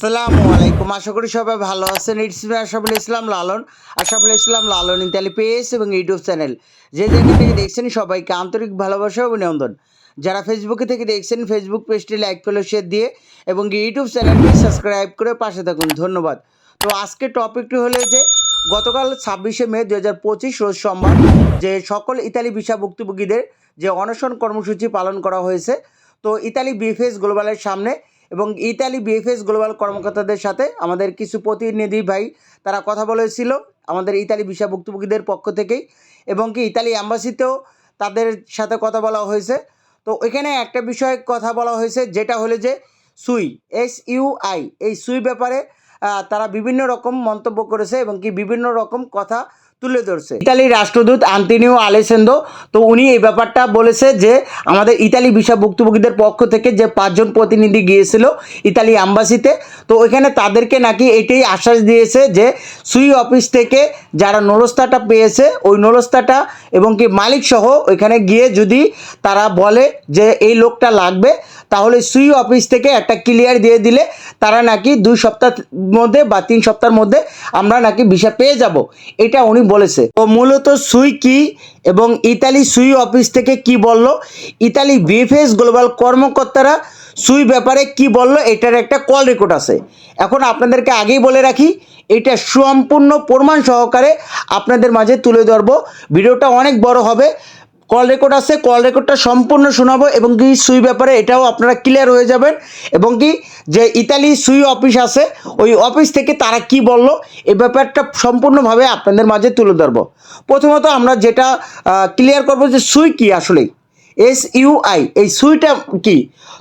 আসসালামু আলাইকুম। আশা করি সবাই ভালো আছেন। It's me Ashaful Islam Lalon. Ashaful Islam Lalon Italy page এবং ইউটিউব চ্যানেল যে যেখান থেকে দেখছেন সবাইকে আন্তরিক ভালোবাসা অভিনন্দন। যারা ফেসবুকে থেকে দেখছেন ফেসবুক পেজটি লাইক ফলো শেয়ার দিয়ে এবং ইউটিউব চ্যানেলটি সাবস্ক্রাইব করে পাশে থাকুন। ধন্যবাদ। তো আজকে টপিকটি হলো যে, গতকাল ছাব্বিশে মে দু হাজার পঁচিশ রোজ সোমবার যে সকল ইতালি ভিসা ভুক্তভোগীদের যে অনশন কর্মসূচি পালন করা হয়েছে, তো ইতালি বিএফএস গ্লোবালের সামনে এবং ইতালি বিএফএস গ্লোবাল কর্মকর্তাদের সাথে আমাদের কিছু প্রতিনিধি ভাই, তারা কথা বলেছিল আমাদের ইতালি ভিসা ভুক্তভোগীদের পক্ষ থেকেই এবং কি ইতালি অ্যাম্বাসিতেও তাদের সাথে কথা বলা হয়েছে। তো এখানে একটা বিষয়ে কথা বলা হয়েছে, যেটা হলো যে সুই, এস ইউ আই, এই সুই ব্যাপারে তারা বিভিন্ন রকম মন্তব্য করেছে এবং কি বিভিন্ন রকম কথা তুলে ধরছে। ইতালির রাষ্ট্রদূত আন্তিনিও আলেসেন্দো তো উনি এই ব্যাপারটা বলেছে যে, আমাদের ইতালি ভিসা ভুক্তভোগীদের পক্ষ থেকে যে পাঁচজন প্রতিনিধি গিয়েছিল ইতালি অ্যাম্বাসিতে, তো ওইখানে তাদেরকে নাকি এটাই আশ্বাস দিয়েছে যে, সুই অফিস থেকে যারা নরস্তাটা পেয়েছে, ওই নরস্তাটা এবং কি মালিক সহ ওইখানে গিয়ে যদি তারা বলে যে, এই লোকটা লাগবে তাহলে সুই অফিস থেকে একটা ক্লিয়ার দিয়ে দিলে তারা নাকি দুই সপ্তাহ মধ্যে বা তিন সপ্তাহের মধ্যে আমরা নাকি ভিসা পেয়ে যাব। এটা উনি বলেছে। তো মূলত সুই কি এবং ইতালি সুই অফিস থেকে কি বলল? ইতালি বিএফএস গ্লোবাল কর্মকর্তারা সুই ব্যাপারে কি বলল? এটার একটা কল রেকর্ড আছে। এখন আপনাদেরকে আগেই বলে রাখি, এটা সম্পূর্ণ প্রমাণ সহকারে আপনাদের মাঝে তুলে ধরবো। ভিডিওটা অনেক বড় হবে। কল রেকর্ড আছে, কল রেকর্ডটা সম্পূর্ণ শোনাবো এবং কি সুই ব্যাপারে এটাও আপনারা ক্লিয়ার হয়ে যাবেন এবং কি যে ইতালি সুই অফিস আছে, ওই অফিস থেকে তারা কি বলল এই ব্যাপারটা সম্পূর্ণভাবে আপনাদের মাঝে তুলে ধরবো। প্রথমত আমরা যেটা ক্লিয়ার করব যে সুই কি আসলেই। এস ইউ আই এই সুইটা কি?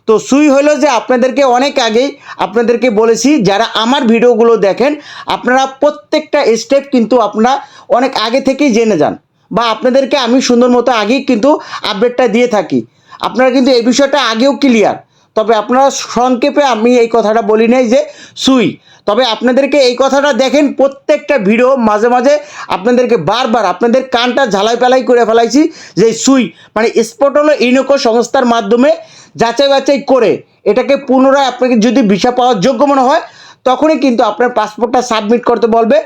তো সুই হলো যে আপনাদেরকে অনেক আগেই আপনাদেরকে বলেছি, যারা আমার ভিডিওগুলো দেখেন, আপনারা প্রত্যেকটা স্টেপ কিন্তু আপনারা অনেক আগে থেকেই জেনে যান। বা আপনাদেরকে আমি সুন্দর মতো আগেই কিন্তু আপডেটটা দিয়ে থাকি। আপনারা কিন্তু এই বিষয়টা আগেও ক্লিয়ার তবে আপনারা সংক্ষেপে আমি এই কথাটা বলি নাই যে সুই। তবে আপনাদেরকে এই কথাটা দেখেন, প্রত্যেকটা ভিডিও মাঝে মাঝে আপনাদেরকে বারবার আপনাদের কানটা ঝালাই পেলাই করে ফেলাইছি যে সুই মানে স্পট হলো ইনোকো সংস্থার মাধ্যমে যাচাই বাছাই করে এটাকে পুনরায় আপনাকে যদি ভিসা পাওয়ার যোগ্য মনে হয় তখনই কিন্তু আপনার পাসপোর্টটা সাবমিট করতে বলবে।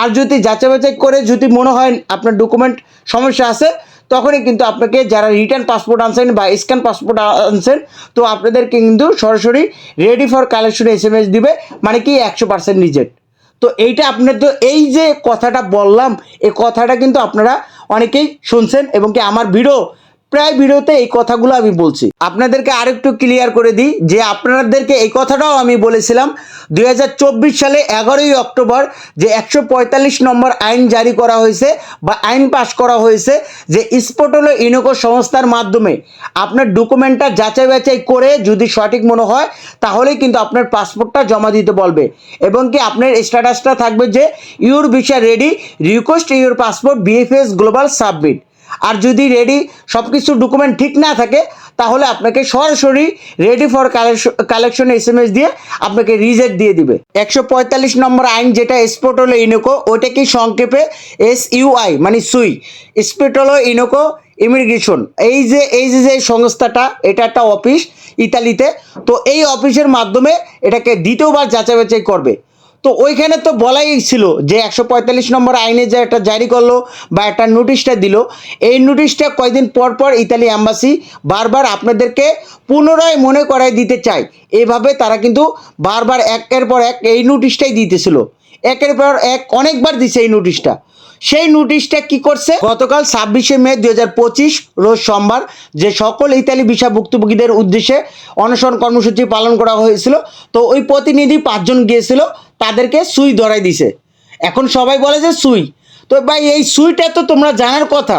আর যদি যাচাই বাছাই করে যদি মনে হয় আপনার ডকুমেন্ট সমস্যা আছে, তখনই কিন্তু আপনাকে যারা রিটার্ন পাসপোর্ট আনছেন বা স্ক্যান পাসপোর্ট আনছেন, তো আপনাদেরকে কিন্তু সরাসরি ready for collection S M S দিবে মানে কি একশো পার্সেন্ট রিজেক্ট তো এইটা আপনার তো এই যে কথাটা বললাম এই কথাটা কিন্তু আপনারা অনেকেই শুনছেন এবং কি আমার ভিডিও প্রায় ভিডিওতে এই কথাগুলো আমি বলছি। আপনাদেরকে আরেকটু ক্লিয়ার করে দিই যে আপনাদেরকে এই কথাটাও আমি বলেছিলাম দু হাজার চব্বিশ সালে এগারোই অক্টোবর যে একশো পঁয়তাল্লিশ নম্বর আইন জারি করা হয়েছে বা আইন পাশ করা হয়েছে যে স্পোর্টলো ইনোকো সংস্থার মাধ্যমে। আপনার ডকুমেন্টটা যাচাই বাছাই করে যদি সঠিক মনে হয়, তাহলেই কিন্তু আপনার পাসপোর্টটা জমা দিতে বলবে। এবং কি আপনার স্ট্যাটাসটা থাকবে যে your visa ready request your passport BFS global submit আর যদি রেডি সব কিছু ডকুমেন্ট ঠিক না থাকে, তাহলে আপনাকে সরাসরি ready for collection S M S দিয়ে আপনাকে রিজেক্ট দিয়ে দিবে। একশো পঁয়তাল্লিশ নম্বর আইন যেটা স্পোর্ট ইনোকো, ওইটা কি সংক্ষেপে এস ইউআই মানে সুই। স্পোর্ট ইনোকো ইমিগ্রেশন। এই যে এই যে যে সংস্থাটা, এটা একটা অফিস ইতালিতে। তো এই অফিসের মাধ্যমে এটাকে দ্বিতীয়বার যাচাই বাছাই করবে। তো ওইখানে তো বলাই ছিল যে একশো পঁয়তাল্লিশ নম্বর আইনে যে একটা জারি করল বা একটা নোটিশটা দিল, এই নোটিশটা কয়েকদিন পর পর ইতালি অ্যাম্বাসি বারবার আপনাদেরকে পুনরায় মনে করাই দিতে চায়। এভাবে তারা কিন্তু বারবার একের পর এক এই নোটিশটাই দিতেছিল। একের পর এক অনেকবার দিছে এই নোটিশটা। সেই নোটিশটা কি করছে? গতকাল ছাব্বিশে মে দুই হাজার পঁচিশ, রোজ সোমবার, যে সকল ইতালি ভিসা ভুক্তভোগীদের উদ্দেশ্যে অনশন কর্মসূচি পালন করা হয়েছিল, তো ওই প্রতিনিধি পাঁচজন গিয়েছিল, তাদেরকে সুই ধরাই দিছে। এখন সবাই বলে যে সুই। তো ভাই, এই সুইটা তো তোমরা জানার কথা।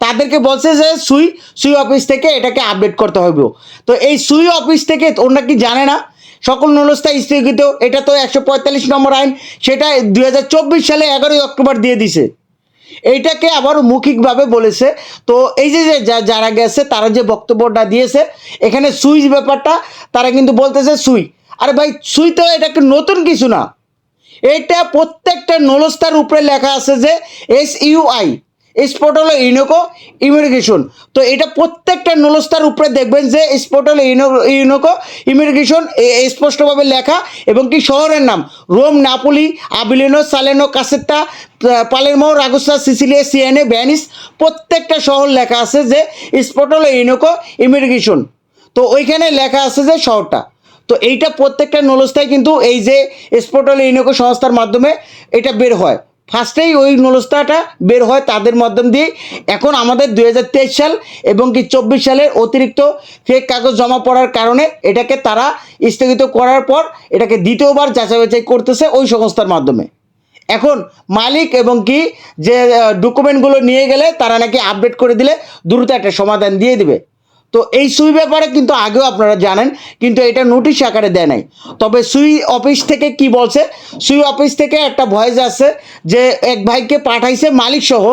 তাদেরকে বলছে যে সুই সুই অফিস থেকে এটাকে আপডেট করতে হবে তো এই সুই অফিস থেকে ওরা কি জানে না? সকল নলস্তা স্থগিত। এটা তো একশো পঁয়তাল্লিশ নম্বর আইন, সেটা দু হাজার চব্বিশ সালে এগারোই অক্টোবর দিয়ে দিছে। এইটাকে আবার মৌখিকভাবে বলেছে। তো এই যে যে, যা- যারা গেছে, তারা যে বক্তব্যটা দিয়েছে, এখানে সুইচ ব্যাপারটা, তারা কিন্তু বলতেছে সুই। আরে ভাই, সুই তো এটা একটু নতুন কিছু না? এটা প্রত্যেকটা নলস্তার উপরে লেখা আছে যে এস ইউ আই স্পট হলো ইউনোকো ইমিগ্রেশন তো এটা প্রত্যেকটা নলস্তার উপরে দেখবেন যে স্পট হলো ইউনো- ইউনোকো ইমিগ্রেশন স্পষ্টভাবে লেখা এবং কি শহরের নাম। Rome, Napoli, Avellino, Salerno, Caserta Palermo, Ragusa, Sicilia Siena Venice প্রত্যেকটা শহর লেখা আছে যে স্পট হলো ইউনোকো ইমিগ্রেশন তো ওইখানে লেখা আছে যে শহরটা। তো এইটা প্রত্যেকটা নলস্তায় কিন্তু এই যে স্পোর্টাল ইউনিকো সংস্থার মাধ্যমে এটা বের হয়। ফার্স্টেই ওই নলস্তাটা বের হয় তাদের মাধ্যম দিয়ে। এখন আমাদের দুই হাজার তেইশ সাল এবং কি চব্বিশ সালের অতিরিক্ত ফেক কাগজ জমা পড়ার কারণে এটাকে তারা স্থগিত করার পর এটাকে দ্বিতীয়বার যাচাই বাছাই করতেছে ওই সংস্থার মাধ্যমে। এখন মালিক এবং কি যে ডকুমেন্টগুলো নিয়ে গেলে তারা নাকি আপডেট করে দিলে দ্রুত একটা সমাধান দিয়ে দিবে। তো এই সুই ব্যাপারে কিন্তু আগেও আপনারা জানেন, কিন্তু এটা নোটিশ আকারে দেয় নাই। তবে সুই অফিস থেকে কি বলছে? সুই অফিস থেকে একটা ভয়েস আছে যে এক ভাইকে পাঠাইছে মালিক সহ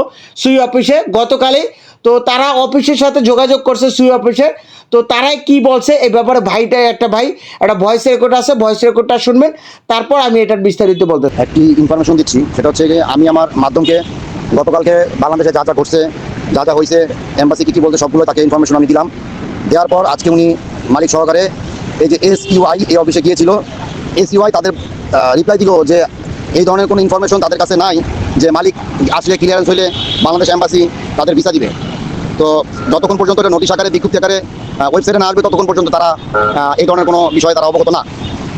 সুই অফিসে গতকালে তো তারা অফিসের সাথে যোগাযোগ করছে সুই অফিসে। তো তারাই কি বলছে? এই ব্যাপারে ভাইটা একটা ভাই, একটা ভয়েস রেকর্ড আছে, ভয়েস রেকর্ডটা শুনবেন। তারপর আমি এটার বিস্তারিত বলতে একটি ইনফরমেশন দিচ্ছি, সেটা হচ্ছে যে আমি আমার মাধ্যমকে গতকালকে বাংলাদেশে যা যা ঘটছে, যা যা হয়েছে এম্বাসি কী কী বলতে সবগুলো তাকে ইনফরমেশন আমি দিলাম। দেওয়ার পর আজকে উনি মালিক সহকারে এই যে এস ইউআই এই অফিসে গিয়েছিল। এস ইউআই তাদের রিপ্লাই দিল যে এই ধরনের কোনো ইনফরমেশন তাদের কাছে নাই যে মালিক আসলে ক্লিয়ারেন্স হলে বাংলাদেশ এম্বাসি তাদের ভিসা দিবে। তো যতক্ষণ পর্যন্ত নোটিশ আকারে, বিজ্ঞপ্তি আকারে ওয়েবসাইটে না আসবে, ততক্ষণ পর্যন্ত তারা এই ধরনের কোনো বিষয়ে তারা অবগত না।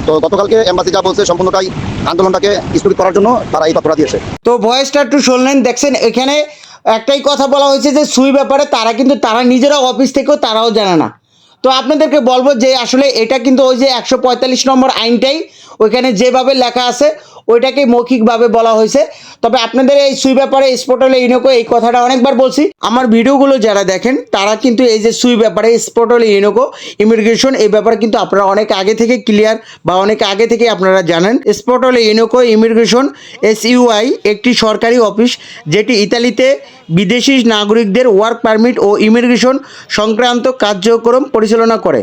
তো গতকালকে এম্বাসি যা বলছে, সম্পূর্ণটাই আন্দোলনটাকে স্থগিত করার জন্য তারা এই তৎপরতা দিয়েছে। তো ভয়েসটা একটু শুনলেন, দেখছেন, এখানে একটাই কথা বলা হয়েছে যে, সুই ব্যাপারে তারা কিন্তু, তারা নিজেরা অফিস থেকেও তারাও জানে না। তো আপনাদেরকে বলব যে, আসলে এটা কিন্তু ওই যে একশো পঁয়তাল্লিশ নম্বর আইনটাই ওইখানে যেভাবে লেখা আছে ওইটাকে মৌখিকভাবে বলা হয়েছে। তবে আপনাদের এই সুই ব্যাপারে স্পোর্টালে ইউনোকো এই কথাটা অনেকবার বলছি। আমার ভিডিওগুলো যারা দেখেন, তারা কিন্তু এই যে সুই ব্যাপারে স্পোর্টালে ইউনোকো ইমিগ্রেশন এই ব্যাপারে কিন্তু আপনারা অনেক আগে থেকে ক্লিয়ার বা অনেক আগে থেকে আপনারা জানেন। স্পোর্টালে ইউনোকো ইমিগ্রেশন এস ইউআই একটি সরকারি অফিস যেটি ইতালিতে বিদেশি নাগরিকদের ওয়ার্ক পারমিট ও ইমিগ্রেশন সংক্রান্ত কার্যক্রম পরিচালনা করে।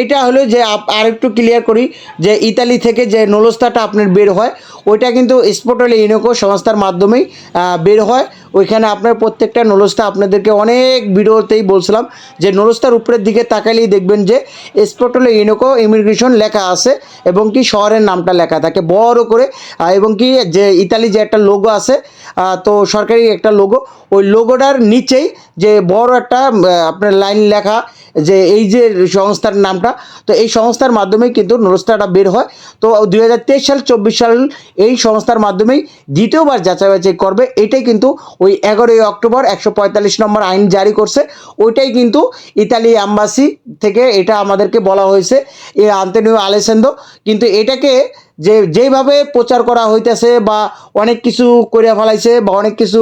এটা হলো যে আর একটু ক্লিয়ার করি যে ইতালি থেকে যে নলস্তাটা আপনার বের হয়, ওইটা কিন্তু স্পোর্টালি ইনোকো সংস্থার মাধ্যমেই বের হয়। ওইখানে আপনার প্রত্যেকটা নলস্তা আপনাদেরকে অনেক ভিডিওতেই বলছিলাম যে নলস্তার উপরের দিকে তাকালেই দেখবেন যে স্পোর্টালি ইনোকো ইমিগ্রেশন লেখা আছে এবং কি শহরের নামটা লেখা থাকে, বড় করে এবং কি যে ইতালি যে একটা লোগো আছে তো সরকারি একটা লোগো ওই লোগোটার নিচেই যে বড় একটা আপনার লাইন লেখা যে এই যে সংস্থার নামটা, তো এই সংস্থার মাধ্যমেই কিন্তু নরস্তাটা বের হয়। তো দুই হাজার তেইশ সাল, চব্বিশ সাল এই সংস্থার মাধ্যমেই দ্বিতীয়বার যাচাই বাছাই করবে, এটাই কিন্তু ওই এগারোই অক্টোবর একশো পঁয়তাল্লিশ নম্বর আইন জারি করছে। ওইটাই কিন্তু ইতালি অ্যাম্বাসি থেকে এটা আমাদেরকে বলা হয়েছে, এ আন্তনিও আলেসেন্দো কিন্তু এটাকে যে, যেইভাবে প্রচার করা হইতেছে বা অনেক কিছু করে ফেলাইছে বা অনেক কিছু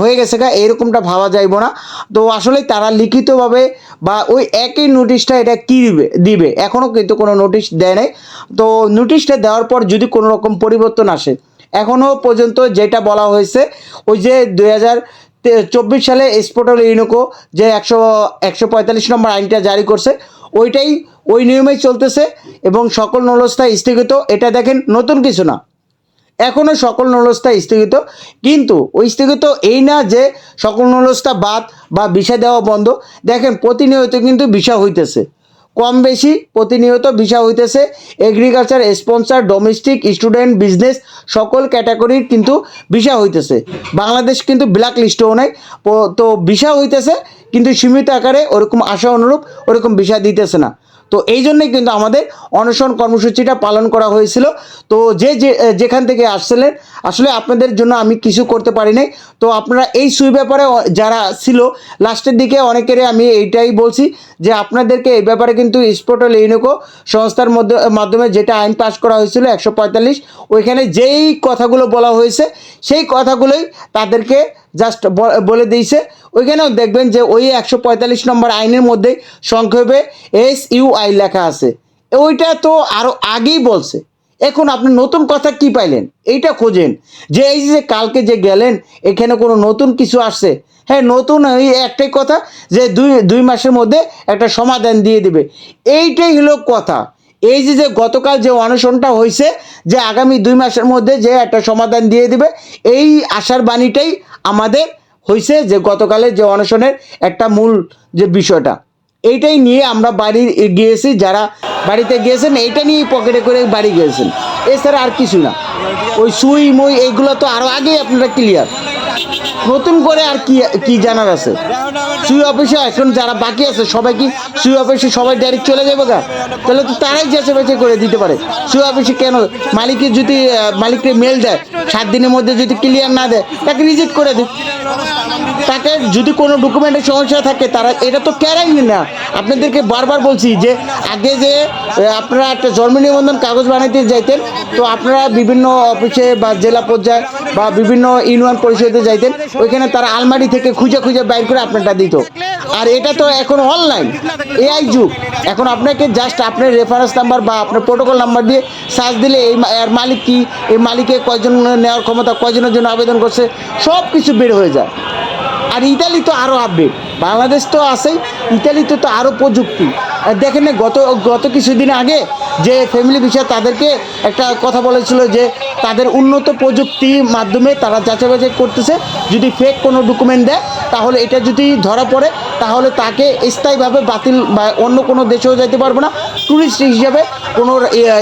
হয়ে গেছে গা এরকমটা ভাবা যাইব না। তো আসলে তারা লিখিতভাবে বা ওই একই নোটিশটা এটা কী দিবে দিবে? এখনও কিন্তু কোনো নোটিশ দেয় নাই। তো নোটিশটা দেওয়ার পর যদি কোনো রকম পরিবর্তন আসে এখনও পর্যন্ত যেটা বলা হয়েছে, ওই যে দুই চব্বিশ সালে স্পোর্টাল ইউনিকো যে একশো একশো পঁয়তাল্লিশ নম্বর আইনটা জারি করছে, ওইটাই, ওই নিয়মেই চলতেছে এবং সকল নলস্তা স্থগিত, এটা দেখেন নতুন কিছু না। এখনও সকল নলস্তা স্থগিত, কিন্তু ওই স্থগিত এই না যে সকল নলস্তা বাদ বা বিষা দেওয়া বন্ধ, দেখেন প্রতিনিয়ত কিন্তু বিষা হইতেছে। কম বেশি প্রতিনিয়ত ভিসা হইতেছে। Agriculture sponsor domestic student business সকল ক্যাটাগরির কিন্তু ভিসা হইতেছে। বাংলাদেশ কিন্তু ব্ল্যাক লিস্টেও নাই তো ভিসা হইতেছে, কিন্তু সীমিত আকারে ওরকম আশা অনুরূপ ওরকম ভিসা দিতেছে না। তো এই জন্যই কিন্তু আমাদের অনশন কর্মসূচিটা পালন করা হয়েছিল। তো যে যেখান থেকে আসছিলেন, আসলে আপনাদের জন্য আমি কিছু করতে পারি নাই। তো আপনারা এই সুই ব্যাপারে যারা ছিল, লাস্টের দিকে অনেকেরই আমি এইটাই বলছি যে আপনাদেরকে এই ব্যাপারে কিন্তু স্পোর্টাল ইউনিকো সংস্থার মধ্যে, মাধ্যমে যেটা আইন পাস করা হয়েছিল একশো পঁয়তাল্লিশ, ওইখানে যেই কথাগুলো বলা হয়েছে, সেই কথাগুলোই তাদেরকে জাস্ট বলে দিয়েছে। ওইখানেও দেখবেন যে ওই একশো পঁয়তাল্লিশ নম্বর আইনের মধ্যে সংক্ষেপে এস ইউ আই লেখা আছে। ওইটা তো আরও আগেই বলছে। এখন আপনি নতুন কথা কি পাইলেন? এইটা খোঁজেন। যে এই যে কালকে যে গেলেন, এখানে কোনো নতুন কিছু আসছে? হ্যাঁ নতুন এই একটাই কথা যে দুই দুই মাসের মধ্যে একটা সমাধান দিয়ে দিবে। এইটাই হলো কথা। এই যে যে গতকাল যে অনশনটা হয়েছে যে আগামী দুই মাসের মধ্যে যে একটা সমাধান দিয়ে দিবে, এই আশার বাণীটাই আমাদের হয়েছে যে গতকালের যে অনশনের একটা মূল যে বিষয়টা। এইটাই নিয়ে আমরা বাড়ি গিয়েছি, যারা বাড়িতে গিয়েছেন, এইটা নিয়েই পকেটে করে বাড়ি গিয়েছেন। এছাড়া আর কিছু না। ওই সুই, মুই, এইগুলো তো আরও আগেই আপনারা ক্লিয়ার নতুন করে আর কি কি জানার আছে? সুই অফিসে এখন যারা বাকি আছে, সবাই কি সুই অফিসে সবাই ডাইরেক্ট চলে যাবে গা? তাহলে তো তারাই যাচাই বাছাই করে দিতে পারে। সুই অফিসে কেন মালিকের যদি মালিককে মেল দেয়, সাত দিনের মধ্যে যদি ক্লিয়ার না দেয়, তাকে রিজেক্ট করে দিক। তাকে যদি কোনো ডকুমেন্টের সমস্যা থাকে, তারা, এটা তো কেরাই না। আপনাদেরকে বারবার বলছি যে, আগে যে আপনারা একটা জন্ম নিবন্ধন কাগজ বানাইতে যাইতেন, তো আপনারা বিভিন্ন অফিসে বা জেলা পর্যায়ে বা বিভিন্ন ইউনিয়ন পরিষদে যাইতেন, ওইখানে তারা আলমারি থেকে খুঁজে খুঁজে বাইর করে আপনারটা দিত। আর এটা তো এখন অনলাইন এআই যুগ। এখন আপনাকে জাস্ট আপনার রেফারেন্স নাম্বার বা আপনার প্রোটোকল নাম্বার দিয়ে সার্চ দিলে এই মালিক কি, এই মালিকে কয়জন নেওয়ার ক্ষমতা, কয়জনের জন্য আবেদন করছে সব কিছু বের হয়ে যায়। আর ইতালি তো আরও আপডেট বাংলাদেশ তো আছেই ইতালিতে তো আরও প্রযুক্তি। দেখেন না, গত গত কিছুদিন আগে যে ফ্যামিলি বিষয় তাদেরকে একটা কথা বলেছিল যে তাদের উন্নত প্রযুক্তির মাধ্যমে তারা যাচাই বাছাই করতেছে, যদি ফেক কোনো ডকুমেন্ট দেয়, তাহলে এটা যদি ধরা পড়ে, তাহলে তাকে স্থায়ীভাবে বাতিল বা অন্য কোনো দেশেও যেতে পারবে না। ট্যুরিস্ট হিসাবে কোনো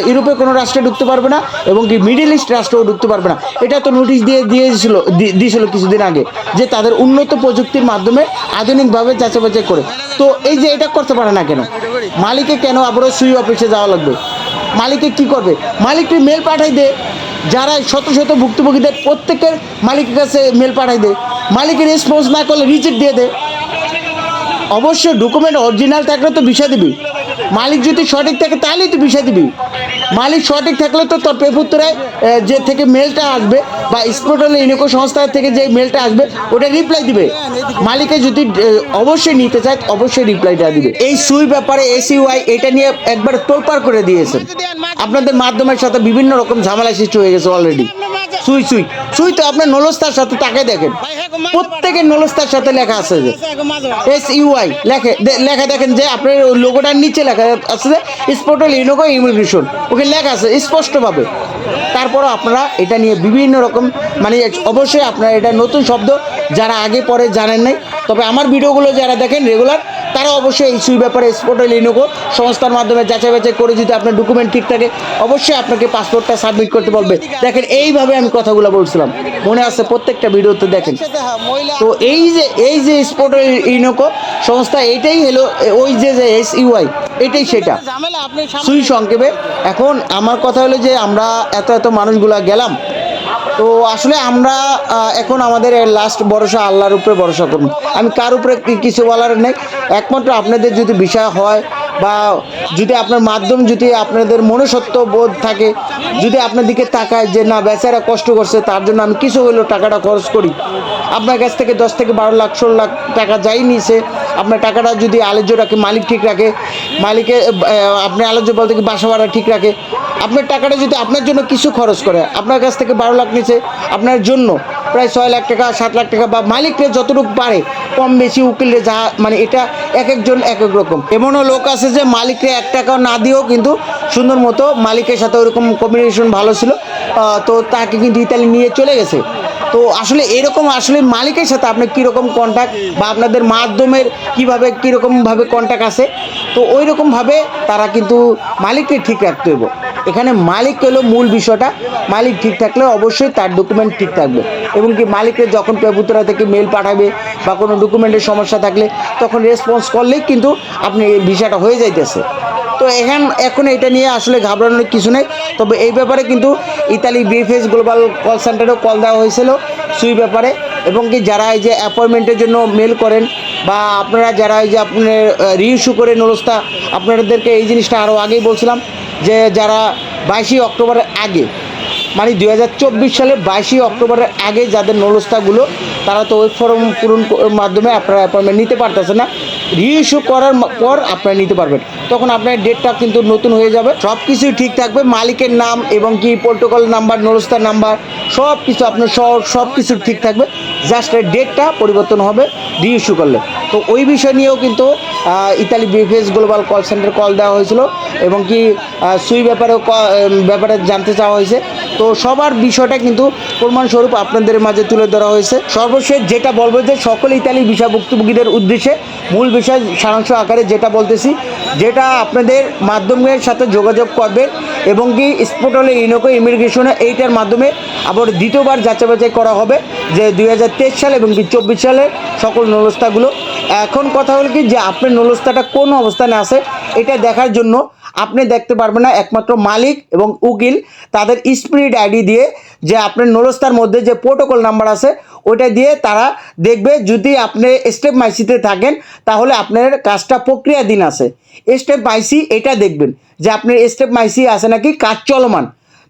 ইউরোপে কোনো রাষ্ট্রে ঢুকতে পারবে না এবং কি মিডিল ইস্ট রাষ্ট্রেও ঢুকতে পারবে না। এটা তো নোটিশ দিয়ে, দিয়েছিল দিয়েছিল কিছুদিন আগে যে তাদের উন্নত প্রযুক্তির মাধ্যমে আধুনিকভাবে যাচাই বাছাই করে। তো এই যে এটা করতে পারে না কেন? মালিকে কেন আবারও সুই অফিসে যাওয়া লাগবে? মালিকে কি করবে? মালিককে মেল পাঠাই দে। যারা শত শত ভুক্তভোগীদের প্রত্যেকের মালিকের কাছে মেল পাঠাই দে। মালিকের রেসপন্স না করলে রিজেক্ট দিয়ে দে। অবশ্যই ডকুমেন্ট অরিজিনাল থাকলে তো বিষয় দিবি মালিক যদি সঠিক থাকে, তাহলেই তুই বিষয় দিবি। মালিক সঠিক থাকলে তো তোর পেপুত্তরায় যে থেকে মেলটা আসবে বা স্পোর্টাল ইউনিকো সংস্থা থেকে যে মেলটা আসবে, ওটা রিপ্লাই দিবে। মালিকে যদি অবশ্যই নিতে চায়, অবশ্যই রিপ্লাইটা দিবে। এই সুই ব্যাপারে এসইউআই এটা নিয়ে একবার তোলপাড় করে দিয়েছেন। আপনাদের মাধ্যমের সাথে বিভিন্ন রকম ঝামেলা সৃষ্টি হয়ে গেছে অলরেডি সুই সুই। সুই তো আপনার নলস্তার সাথে তাকে দেখেন। প্রত্যেকের নলস্তার সাথে লেখা আছে যে এস ইউআই লেখে লেখা দেখেন যে আপনার ওই লোগোটার নিচে লেখা আছে যে স্পোর্টাল ইউনোকো ইমিগ্রেশন ওকে লেখা আছে স্পষ্টভাবে। তারপরও আপনারা এটা নিয়ে বিভিন্ন রকম মানে অবশ্যই আপনারা এটা নতুন শব্দ যারা আগে পরে জানেন নাই তবে আমার ভিডিওগুলো যারা দেখেন রেগুলার তারা অবশ্যই এই সুই ব্যাপারে স্পোর্টাল ইউনোকো সংস্থার মাধ্যমে যাচাই বাছাই করে যদি আপনার ডকুমেন্ট ঠিক থাকে অবশ্যই আপনাকে পাসপোর্টটা সাবমিট করতে বলবে। দেখেন এইভাবে আমি কথাগুলো বলছিলাম। মনে আছে প্রত্যেকটা ভিডিওতে দেখেন। তো এই যে এই যে স্পোর্ট ইউনোকো, সংস্থা এটাই হলো, ওই যে যে এস ইউআই এটাই সেটা। সুই সংক্ষেপে। এখন আমার কথা হলো যে, আমরা এত এত মানুষগুলা গেলাম। তো আসলে আমরা এখন আমাদের লাস্ট ভরসা আল্লাহর উপরে ভরসা করুন। আমি কার উপরে কিছু বলার নেই। একমাত্র আপনাদের যদি বিষয় হয় বা যদি আপনার মাধ্যম, যদি আপনাদের মনুষ্যত্ব বোধ থাকে, যদি আপনার দিকে তাকায় যে না, বেচারা কষ্ট করছে, তার জন্য আমি কিছু হলেও টাকাটা খরচ করি। আপনার কাছ থেকে দশ থেকে বারো লাখ, ষোলো লাখ টাকা যাই নিছে আপনার টাকাটা যদি আলোচ্য রাখে, মালিক ঠিক রাখে, মালিকে আপনি আলোচ্য বলতে কি বাসা ভাড়া ঠিক রাখে, আপনার টাকাটা যদি আপনার জন্য কিছু খরচ করে, আপনার কাছ থেকে বারো লাখ নিচে, আপনার জন্য প্রায় ছয় লাখ টাকা, সাত লাখ টাকা বা মালিকরে যতটুকু পারে, কম বেশি উকিলরে যা মানে এটা এক একজন এক এক রকম। এমনও লোক আছে যে মালিকরে এক টাকাও না দিয়েও কিন্তু সুন্দর মতো মালিকের সাথে ওরকম কমিউনিকেশন ভালো ছিল তো তাকে কিন্তু ইতালি নিয়ে চলে গেছে। তো আসলে এরকম, আসলে মালিকের সাথে আপনার কীরকম কন্ট্যাক্ট বা আপনাদের মাধ্যমের কীভাবে, কীরকমভাবে কন্ট্যাক্ট আছে, তো ওই রকমভাবে তারা কিন্তু মালিককে ঠিক রাখতে হইব। এখানে মালিক হলো মূল বিষয়টা। মালিক ঠিক থাকলে অবশ্যই তার ডকুমেন্ট ঠিক থাকবে। এবং কি মালিকের যখন পেপুতরা থেকে মেল পাঠাবে বা কোনো ডকুমেন্টের সমস্যা থাকলে, তখন রেসপন্স করলেই কিন্তু আপনি এই বিষয়টা হয়ে যাইতেছে। তো এখান এখন এটা নিয়ে আসলে ঘাবড়ানোর কিছু নেই। তবে এই ব্যাপারে কিন্তু ইতালি বিএফএস গ্লোবাল কল সেন্টারেও কল দেওয়া হয়েছিল সুই ব্যাপারে। এবং কি যারা এই যে অ্যাপয়েন্টমেন্টের জন্য মেল করেন বা আপনারা যারা এই যে আপনার রিইস্যু করে নরস্তা, আপনাদেরকে এই জিনিসটা আরও আগেই বলছিলাম যে যারা বাইশে অক্টোবরের আগে মানে দু হাজার চব্বিশ সালে বাইশে অক্টোবরের আগে যাদের নলস্তাগুলো তারা তো ওই ফর্ম পূরণ মাধ্যমে আপনারা অ্যাপয়েন্টমেন্ট নিতে পারতেছে না। রিইস্যু করার পর আপনারা নিতে পারবেন। তখন আপনার ডেটটা কিন্তু নতুন হয়ে যাবে। সব কিছুই ঠিক থাকবে। মালিকের নাম এবং কি প্রোটোকল নাম্বার নলস্তার নাম্বার সব কিছু আপনার সব সব কিছু ঠিক থাকবে। জাস্ট ডেটটা পরিবর্তন হবে রিইস্যু করলে। তো ওই বিষয় নিয়েও কিন্তু Italy BFS global call center call দেওয়া হয়েছিল এবং কি সুই ব্যাপারেও ব্যাপারে জানতে চাওয়া হয়েছে। তো সবার বিষয়টা কিন্তু প্রমাণস্বরূপ আপনাদের মাঝে তুলে ধরা হয়েছে। সর্বশেষ যেটা বলব যে সকল ইতালি ভিসা ভুক্তভোগীদের উদ্দেশ্যে মূল বিষয় সারাংশ আকারে যেটা বলতেছি, যেটা আপনাদের মাধ্যমের সাথে যোগাযোগ করবেন এবং কি স্পোর্ট হলে ইনোকো ইমিগ্রেশনে এইটার মাধ্যমে আবার দ্বিতীয়বার যাচাই বাছাই করা হবে যে দুই সালে এবং কি চব্বিশ সালের সকল নলস্তাগুলো এখন কথা হলো কি যে আপনার নলস্তাটা কোন অবস্থানে আছে, এটা দেখার জন্য আপনি দেখতে পারবেন না, একমাত্র মালিক এবং উকিল তাদের স্পিরিট আইডি দিয়ে যে আপনার নলস্তার মধ্যে যে প্রোটোকল নাম্বার আছে, ওইটা দিয়ে তারা দেখবে যদি আপনি স্টেপ মাইসিতে থাকেন, তাহলে আপনার কাজটা প্রক্রিয়াধীন আছে। স্টেপ মাইসি এটা দেখবেন যে আপনার স্টেপ মাইসি আছে নাকি, কাজ চলমান।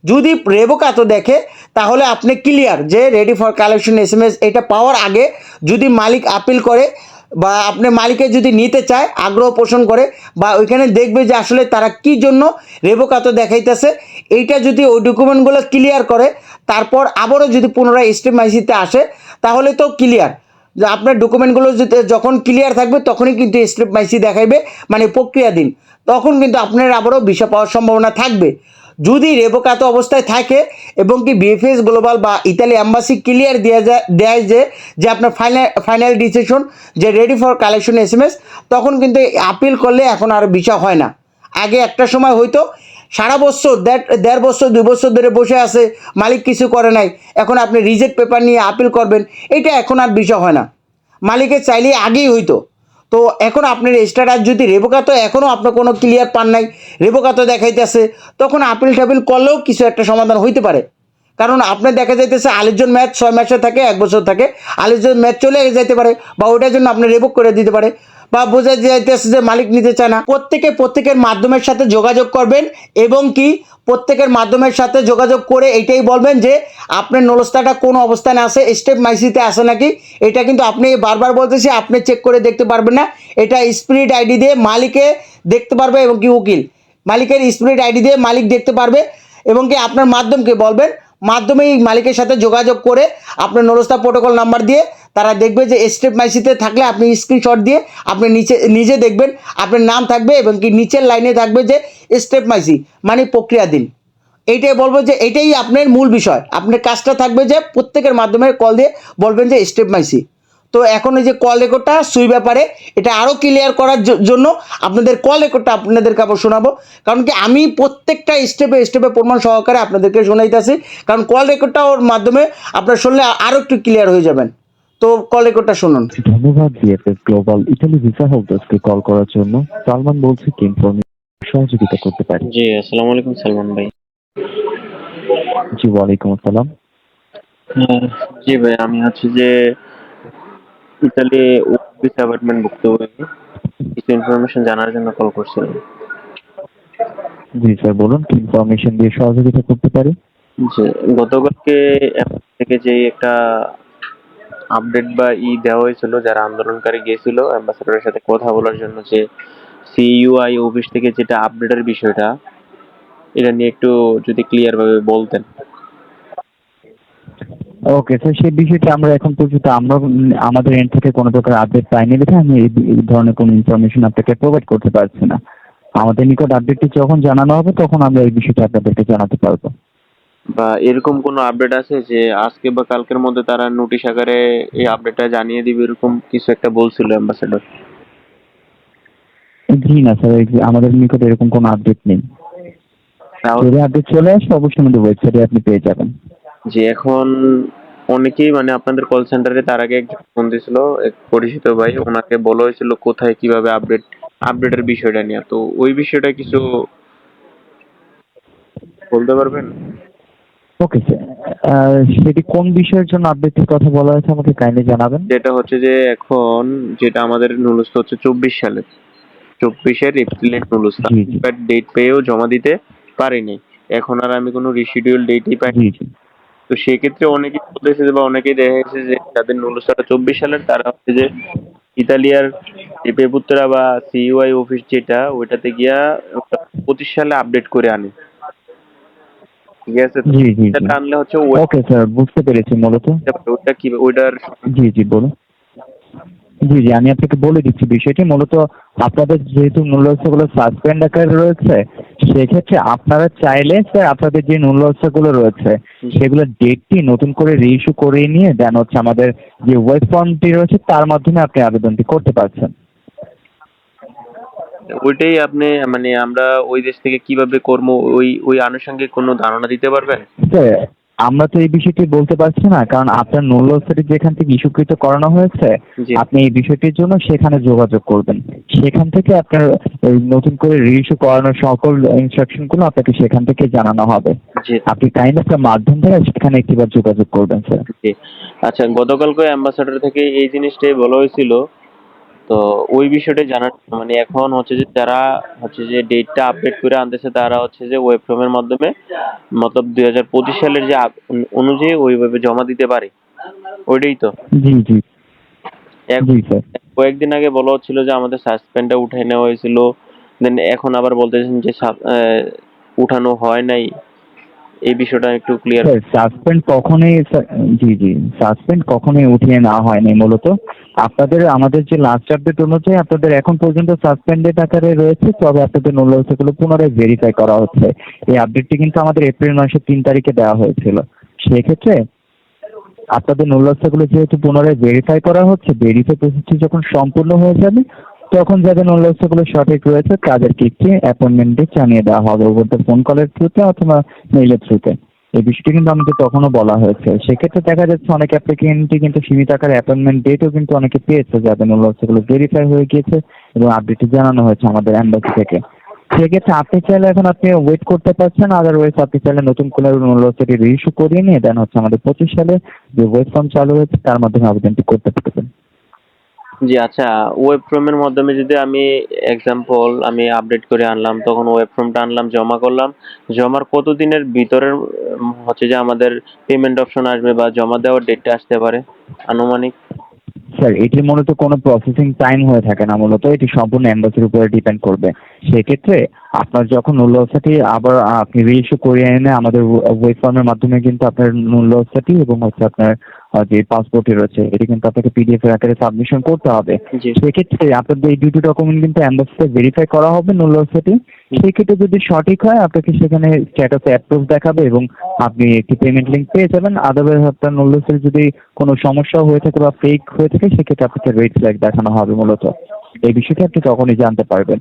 যদি রেবোকাতো দেখে, তাহলে আপনি ক্লিয়ার যে ready for collection S M S এটা পাওয়ার আগে যদি মালিক আপিল করে বা আপনি মালিকের যদি নিতে চায়, আগ্রহ পোষণ করে, বা ওইখানে দেখবে যে আসলে তারা কি জন্য রেবোকাতো দেখাইতেছে, এইটা যদি ওই ডকুমেন্টগুলো ক্লিয়ার করে, তারপর আবারও যদি পুনরায় স্টেপ মাইসিতে আসে, তাহলে তো ক্লিয়ার আপনার ডকুমেন্টগুলো যদি যখন ক্লিয়ার থাকবে, তখনই কিন্তু স্টেপ মাইসি দেখাইবে মানে প্রক্রিয়াধীন। তখন কিন্তু আপনার আবারও ভিসা পাওয়ার সম্ভাবনা থাকবে। যদি রেবোকাত অবস্থায় থাকে এবং কি বিএফএস গ্লোবাল বা ইতালি অ্যাম্বাসি ক্লিয়ার দেওয়া যায়, দেয় যে যে আপনার ফাইনাল ফাইনাল ডিসিশন যে ready for collection S M S তখন কিন্তু আপিল করলে এখন আর ভিসা হয় না। আগে একটা সময় হয়তো সারা বছর, দেড় দেড় বছর, দুই বছর ধরে বসে আছে, মালিক কিছু করে নাই, এখন আপনি রিজেক্ট পেপার নিয়ে আপিল করবেন, এটা এখন আর বিষয় হয় না। মালিকের চাইলে আগেই হইতো। তো এখন আপনার স্ট্যাটাস যদি রেবোকাতো এখনও আপনার কোনো ক্লিয়ার পান নাই। রেবোকাতো দেখাইতেছে, তখন আপিল টাপিল করলেও কিছু একটা সমাধান হইতে পারে। কারণ আপনার দেখা যাইতেছে আলোচন ম্যাচ ছয় মাসে থাকে, এক বছর থাকে আলোচন ম্যাচ চলে যেতে পারে, বা ওটার জন্য আপনি রেবুক করে দিতে পারে। বা বোঝা যাইতেছে যে মালিক নিতে চায় না। প্রত্যেকে প্রত্যেকের মাধ্যমের সাথে যোগাযোগ করবেন এবং কি প্রত্যেকের মাধ্যমের সাথে যোগাযোগ করে এটাই বলবেন যে আপনার নলস্তাটা কোন অবস্থানে আছে স্টেপ মাইসিতে আছে নাকি? এটা কিন্তু আপনি বারবার বলতেছি, আপনি চেক করে দেখতে পারবেন না। এটা স্পিরিট আইডি দিয়ে মালিকে দেখতে পারবে এবং কি উকিল। মালিকের স্পিরিট আইডি দিয়ে মালিক দেখতে পারবে এবং কি আপনার মাধ্যমকে বলবেন। মাধ্যমে মালিকের সাথে যোগাযোগ করে আপনার নরস্তা প্রোটোকল নাম্বার দিয়ে তারা দেখবে যে স্টেপ মাইসিতে থাকলে আপনি স্ক্রিনশট দিয়ে আপনি নিচে, নিজে দেখবেন আপনার নাম থাকবে এবং কি নিচের লাইনে থাকবে যে স্টেপ মাইসি মানে প্রক্রিয়াধীন। এইটাই বলব যে এটাই আপনার মূল বিষয়। আপনার কাজটা থাকবে যে প্রত্যেকের মাধ্যমে কল দিয়ে বলবেন যে স্টেপ মাইসি তো এখন এই যে কল রেকর্ডটা সুই ব্যাপারে এটা আরও ক্লিয়ার করার জন্য আপনাদের কল রেকর্ডটা আপনাদেরকে আবার শোনাবো। কারণ কি আমি প্রত্যেকটা স্টেপে স্টেপে প্রমাণ সহকারে আপনাদেরকে শোনাইতেছি। কারণ কল রেকর্ডটা ওর মাধ্যমে আপনার শুনলে আরও একটু ক্লিয়ার হয়ে যাবেন। তো কল রেকর্ডটা শুনুন। ধন্যবাদ গ্লোবাল ইতালি ভিসা হোল্ডার্সকে কল করার জন্য সালমান বলছি কি সহযোগিতা করতে পারি। জি আসসালামু আলাইকুম সালমান ভাই। জি ওয়ালাইকুম আসসালাম। জি ভাই আমি হচ্ছে যে ইতালি অফিস অ্যাপার্টমেন্ট ভুক্ত হয়ে কিছু ইনফরমেশন জানার জন্য কল করছিলাম। জি স্যার বলুন কি ইনফরমেশন দিয়ে সহযোগিতা করতে পারি? যে গতকালকে থেকে যে একটা আপডেট বা ই দেওয়া হয়েছিল যারা আন্দোলনকারী গিয়েছিল অ্যাম্বাসেডরের সাথে কথা বলার জন্য যে সিইউআই অফিস থেকে যেটা আপডেটের বিষয়টা এটা নিয়ে একটু যদি ক্লিয়ার ভাবে বলতেন। ওকে স্যার সেই বিষয়টা আমরা এখন পর্যন্ত আমরা আমাদের এন্ড থেকে কোনো প্রকার আপডেট পাইনি দেখে আমি এই ধরনের কোনো ইনফরমেশন আপনাকে প্রোভাইড করতে পারছি না। আমাদের নিকট আপডেটটি যখন জানানো হবে তখন আমরা এই বিষয়টা আপনাদেরকে জানাতে পারব। বা এরকম কোনো আপডেট আছে যে আজকে বা কালকের মধ্যে তারা নোটিশ আকারে এই আপডেটটা জানিয়ে দিবে এরকম কিছু একটা বলছিল অ্যাম্বাসেডর জি না স্যার আমাদের নিকট এরকম কোনো আপডেট নেই। তাহলে যদি আপডেট চলে আসে অবশ্যই আমাদের ওয়েবসাইটে আপনি পেয়ে যাবেন। যে এখন অনেকেই মানে আপনাদের কল সেন্টারে তার আগে একজন ফোন দিয়েছিল এক পরিচিত ভাই ওনাকে বলা হয়েছিল কোথায় কীভাবে আপডেট আপডেটের বিষয়টা নিয়ে। তো ওই বিষয়টা কিছু বলতে পারবেন? ওকে সেটি কোন বিষয়ের জন্য আপডেটের কথা বলা হয়েছে আমাকে কাইন্ডলি জানাবেন? যেটা হচ্ছে যে এখন যেটা আমাদের নুলুস্তা হচ্ছে চব্বিশ সালে। চব্বিশের এপ্রিলের জি। বাট ডেট পেয়েও জমা দিতে পারিনি। এখন আর আমি কোনো রিশিডিউল ডেটই পাইনি। তো সেক্ষেত্রে অনেকেই বলতেছে বা অনেকেই দেখা গেছে যে যাদের নুলুস্তাটা চব্বিশ সালের তারা হচ্ছে যে ইতালিয়ার পেপুত্রা বা সিইউআই অফিস যেটা ওইটাতে গিয়া পঁচিশ সালে আপডেট করে আনে। ঠিক আছে? তো জি জি জি। আনলে হচ্ছে ওকে স্যার বুঝতে পেরেছি মূলত। ওইটা কি ওইটার জি জি বলুন। জি জি আমি আপনাকে বলে দিচ্ছি বিষয়টি। মূলত আপনাদের যেহেতু মূল্যগুলো সাসপেন্ড আকারে রয়েছে সেক্ষেত্রে আপনারা চাইলে স্যার আপনাদের যে গুলো রয়েছে সেগুলো ডেটটি নতুন করে রিইস্যু করে নিয়ে দেন হচ্ছে আমাদের যে ওয়েব ফর্মটি রয়েছে তার মাধ্যমে আপনি আবেদনটি করতে পারছেন। ওইটাই আপনি মানে আমরা ওই দেশ থেকে কীভাবে কর্ম ওই ওই আনুষঙ্গিক কোনো ধারণা দিতে পারবেন? স্যার আমরা তো এই বিষয়টি বলতে পারছি না কারণ আপনার নুল যেখান থেকে ইস্যুকৃত করানো হয়েছে আপনি এই বিষয়টির জন্য সেখানে যোগাযোগ করবেন। সেখান থেকে আপনার নতুন করে রিইস্যু করানোর সকল ইনস্ট্রাকশনগুলো আপনাকে সেখান থেকে জানানো হবে। আপনি কাইন্ড আপনার মাধ্যম থেকে সেখানে একটিবার যোগাযোগ করবেন স্যার আচ্ছা গতকালকে অ্যাম্বাসাডার থেকে এই জিনিসটাই বলা হয়েছিল তো ওই বিষয়টা জানার মানে এখন হচ্ছে যে যারা হচ্ছে যে ডেটটা আপডেট করে আনতেছে তারা হচ্ছে যে ওয়েব ফর্মের মাধ্যমে মতলব দুই হাজার পঁচিশ সালের যে অনুযায়ী ওইভাবে জমা দিতে পারে। ওইটাই তো। জি জি। কয়েকদিন আগে বলা হচ্ছিল যে আমাদের সাসপেন্ডটা উঠে নেওয়া হয়েছিল। দেন এখন আবার বলতেছেন যে উঠানো হয় নাই। এই বিষয়টা একটু ক্লিয়ার সাসপেন্ড কখনোই জি জি। সাসপেন্ড কখনোই উঠিয়ে নেওয়া হয়নি মূলত। আপনাদের, আমাদের যে লাস্ট আপডেট অনুযায়ী আপনাদের এখন পর্যন্ত সাসপেন্ডেড আকারে রয়েছে, তবে আপনাদের নূল্যগুলো পুনরায় ভেরিফাই করা হচ্ছে। এই আপডেটটি কিন্তু আমাদের এপ্রিল মাসের তিন তারিখে দেওয়া হয়েছিল। সেক্ষেত্রে আপনাদের নূল্যগুলো যেহেতু পুনরায় ভেরিফাই করা হচ্ছে ভেরিফাই প্রসেসটি যখন সম্পূর্ণ হয়ে যাবে, তখন যাদের নূল্যগুলো সঠিক রয়েছে, তাদেরকে একটি অ্যাপয়েন্টমেন্টে জানিয়ে দেওয়া হবে। ওদের ফোন কলের থ্রুতে অথবা মেইলের থ্রুতে এই বিষয়টি কিন্তু আমাদের তখনও বলা হয়েছে। সেক্ষেত্রে দেখা যাচ্ছে অনেক অ্যাপ্লিকেন্টই কিন্তু সীমিত আকারে অ্যাপয়েন্টমেন্ট ডেটও কিন্তু অনেকে পেয়েছে, যাদের নূল্যগুলো ভেরিফাই হয়ে গিয়েছে এবং আপডেটটি জানানো হয়েছে আমাদের অ্যাম্বাসি থেকে। সেক্ষেত্রে আপনি চাইলে এখন আপনি ওয়েট করতে পারছেন আদারওয়াইজ আপনি চাইলে নতুন করে নূল্যটি রিইস্যু করিয়ে নিয়ে দেন হচ্ছে আমাদের পঁচিশ সালে যে ওয়েব ফর্ম চালু হয়েছে, তার মাধ্যমে আবেদনটি করতে পারবেন। জি আচ্ছা ওয়েব ফর্মের মাধ্যমে যদি আমি এক্সাম্পল আমি আপডেট করে আনলাম, তখন ওয়েব ফর্মটা আনলাম, জমা করলাম। জমার কতদিনের ভিতরের হচ্ছে যে আমাদের পেমেন্ট অপশন আসবে বা জমা দেওয়ার ডেটটা আসতে পারে, আনুমানিক? স্যার এটি মূলত কোনো প্রসেসিং টাইম হয়ে থাকে না। মূলত এটি সম্পূর্ণ এম্বাসির উপরে ডিপেন্ড করবে। সেক্ষেত্রে আপনার যখন মূল্যস্থাটি আবার আপনি রিইস্যু করিয়ে এনে আমাদের ওয়েব ফর্মের মাধ্যমে কিন্তু আপনার মূল্যস্থাটি এবং হচ্ছে আপনার যে পাসপোর্টটি রয়েছে এটি কিন্তু আপনাকে পিডিএফ এর আকারে সাবমিশন করতে হবে। সেক্ষেত্রে আপনাদের এই দুটি ডকুমেন্ট কিন্তু অ্যাম্বাসিতে ভেরিফাই করা হবে মূল্যস্থাটি সেক্ষেত্রে যদি সঠিক হয় আপনাকে সেখানে স্ট্যাটাস অ্যাপ্রুভ দেখাবে এবং আপনি একটি পেমেন্ট লিঙ্ক পেয়ে যাবেন। আদারওয়াইজ আপনার মূল্যস্থল যদি কোনো সমস্যা হয়ে থাকে বা ফেক হয়ে থাকে সেক্ষেত্রে আপনাকে রেড ফ্ল্যাগ দেখানো হবে মূলত। এই বিষয়টি আপনি তখনই জানতে পারবেন।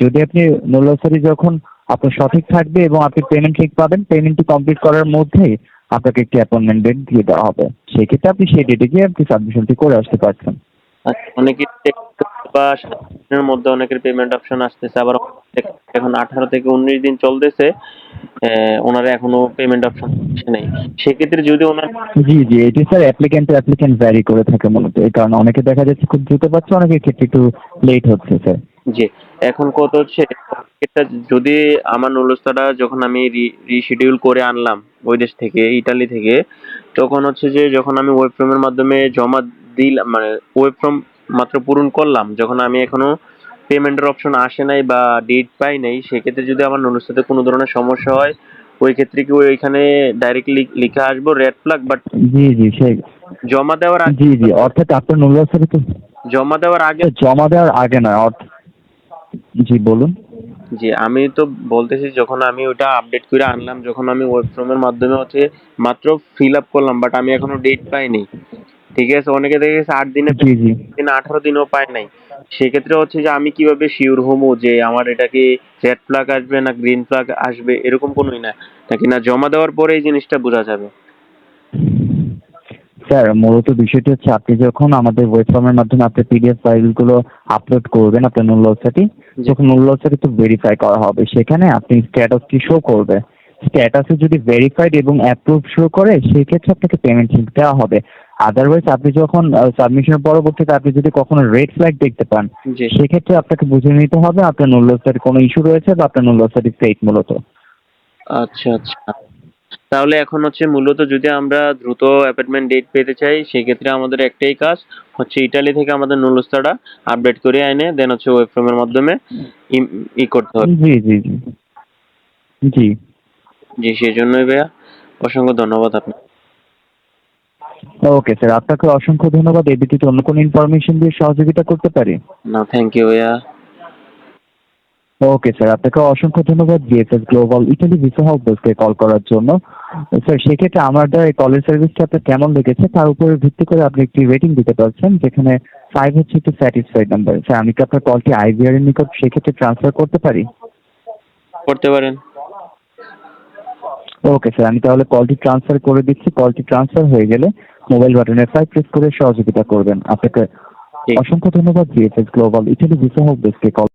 যদি আপনি নোলসারি যখন আপনার সঠিক থাকবে এবং আপনি পেমেন্ট ঠিক পাবেন পেমেন্টটি কমপ্লিট করার মধ্যেই আপনাকে একটি অ্যাপয়েন্টমেন্ট ডেট দিয়ে দেওয়া হবে। সেক্ষেত্রে আপনি সেই ডেটে গিয়ে আপনি সাবমিশনটি করে আসতে পারছেন। অনেকের বা সাত দিনের মধ্যে অনেকের পেমেন্ট অপশন আসতেছে আবার এখন আঠারো থেকে উনিশ দিন চলতেছে ওনারা এখনও পেমেন্ট অপশন নাই। সেক্ষেত্রে যদি ওনার জি জি এটি sir applicant to applicant vary করে থাকে মূলত এই কারণে অনেকে দেখা যাচ্ছে খুব দ্রুত পাচ্ছে অনেকের ক্ষেত্রে একটু লেট হচ্ছে স্যার জি এখন কত হচ্ছে এটা যদি আমার নুলস্তাটা যখন আমি রিশিডিউল করে আনলাম ওই দেশ থেকে ইটালি থেকে তখন হচ্ছে যে যখন আমি ওয়েব ফর্মের মাধ্যমে জমা দিলাম মানে ওয়েব ফর্ম মাত্র পূরণ করলাম যখন আমি এখনও পেমেন্টের অপশন আসে নাই বা ডেট পাই নাই সেক্ষেত্রে যদি আমার নুলস্তাতে কোনো ধরনের সমস্যা হয় ওই ক্ষেত্রে কি ওইখানে ডাইরেক্টলি লিখে আসব রেড ফ্ল্যাগ বাট জি জি সেই জমা দেওয়ার আগে জি জি অর্থাৎ আপনার মূল্যস্থলী তো জমা দেওয়ার আগে জমা দেওয়ার আগে অর্থ জি বলুন। জি আমি তো বলতেছি যখন আমি ওটা আপডেট করে আনলাম যখন আমি ওয়েব ফর্মের মাধ্যমে হচ্ছে মাত্র ফিল আপ করলাম বাট আমি এখনও ডেট পাইনি। ঠিক আছে অনেকে দেখে গেছে আট দিনে দিন আঠারো দিনও পায় নাই। সেক্ষেত্রে হচ্ছে যে আমি কীভাবে শিওর হব যে আমার এটা কি রেড ফ্ল্যাগ আসবে না গ্রিন ফ্ল্যাগ আসবে এরকম কোনোই না। নাকি না জমা দেওয়ার পরে এই জিনিসটা বোঝা যাবে? স্যার মূলত বিষয়টি হচ্ছে আপনি যখন আমাদের ওয়েব ফর্মের মাধ্যমে আপনার পিডিএফ ফাইলগুলো আপলোড করবেন আপনার মূল ওয়েবসাইটে যখন মূল ওয়েবসাইটে তো ভেরিফাই করা হবে। সেখানে আপনি স্ট্যাটাসটি শো করবে? স্ট্যাটাসে যদি ভেরিফাইড এবং অ্যাপ্রুভ শো করে সেক্ষেত্রে আপনাকে পেমেন্ট দেওয়া হবে। আদারওয়াইজ আপনি যখন সাবমিশনের পরবর্তীতে আপনি যদি কখনো রেড ফ্ল্যাগ দেখতে পান সেক্ষেত্রে আপনাকে বুঝে নিতে হবে আপনার ওয়েবসাইটে কোনো ইস্যু রয়েছে বা আপনার ওয়েবসাইটে ফেক মূলত। আচ্ছা আচ্ছা। তাহলে এখন হচ্ছে মূলত যদি আমরা দ্রুত অ্যাপয়েন্টমেন্ট ডেট পেতে চাই সেক্ষেত্রে আমাদের একটাই কাজ হচ্ছে ইটালি থেকে আমাদের নুলস্তাটা আপডেট করে এনে দেন হচ্ছে ওয়েব ফর্মের মাধ্যমে ই- ই করতে হবে। জি জি জি। জি। জি সেই জন্যই ভাইয়া অসংখ্য ধন্যবাদ আপনার ওকে স্যার আপনাকে অসংখ্য ধন্যবাদ। এই ব্যতীত অন্য কোনো ইনফরমেশন দিয়ে সহযোগিতা করতে পারি? না থ্যাংক ইউ ভাইয়া। ওকে স্যার আপনাকে অসংখ্য ধন্যবাদ GFS global Italy visa house ডেস্কে কল করার জন্য। স্যার সেক্ষেত্রে আমার দ্বারা এই কলের সার্ভিসটা আপনার কেমন লেগেছে? তার উপরে ভিত্তি করে আপনি একটি রেটিং দিতে পারছেন যেখানে ফাইভ হচ্ছে একটু স্যাটিসফাইড নাম্বার স্যার আমি কি আপনার কলটি আইভিআর এর নিকট সেক্ষেত্রে ট্রান্সফার করতে পারি? করতে পারেন। ওকে স্যার আমি তাহলে কলটি ট্রান্সফার করে দিচ্ছি। কলটি ট্রান্সফার হয়ে গেলে মোবাইল বাটনে ফাইভ প্রেস করে সহযোগিতা করবেন। আপনাকে অসংখ্য ধন্যবাদ জিএফএস গ্লোবাল ইটালি ভিসা হোক ডেস্কে কল